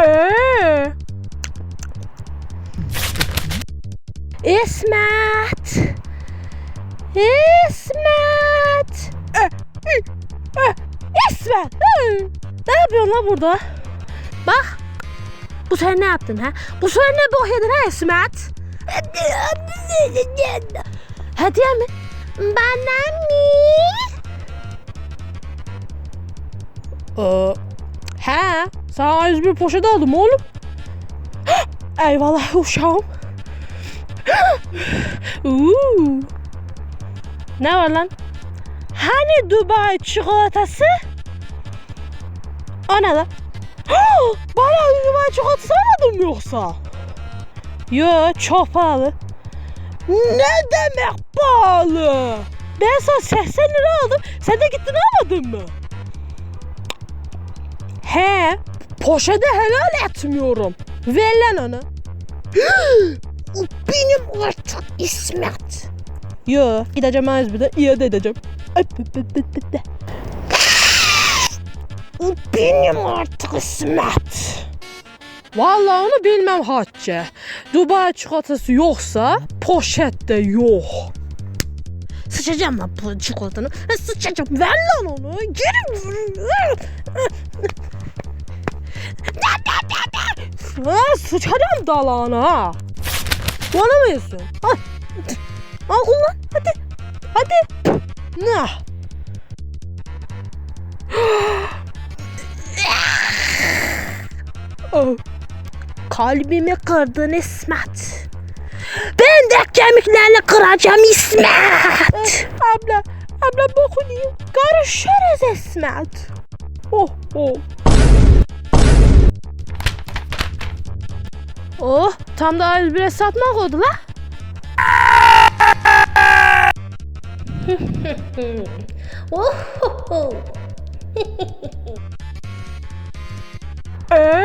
Ee. İsmet. İsmet. Ee, ı, e, İsmet. Ne yapıyorsun lan burada? Bak. Bu sen ne yaptın ha? Bu sen ne bok ha İsmet? Hediye mi? Bana mı? Ee, he, sana yüz bir poşet aldım oğlum. Eyvallah uşağım. Ne var lan? Hani Dubai çikolatası? O ne lan? Bana Dubai çikolatası almadın mı yoksa? Yo çok pahalı. Ne demek pahalı? Ben sana 80 lira aldım. Sen de gittin almadın mı? He, poşete helal etmiyorum. Ver lan onu. o benim artık İsmet. Yo, gideceğim Azmi'de iade edeceğim. O benim artık İsmet. Vallahi onu bilmem Hatice. Dubai çikolatası yoksa poşette yok. Sıçacağım lan bu çikolatanı. Sıçacağım. Ver lan onu. Geri ver. Ha, sıçacağım dalağına ha. Bana mı yiyorsun? Al. Al kullan. Hadi. Hadi. Ne? Oh. Kalbimi kırdın İsmet. Ben de kemiklerini kıracağım İsmet. abla, abla bokunu. Görüşürüz İsmet. Oh, oh. Oh tam da 101'e satmak oldu la. Oh, eee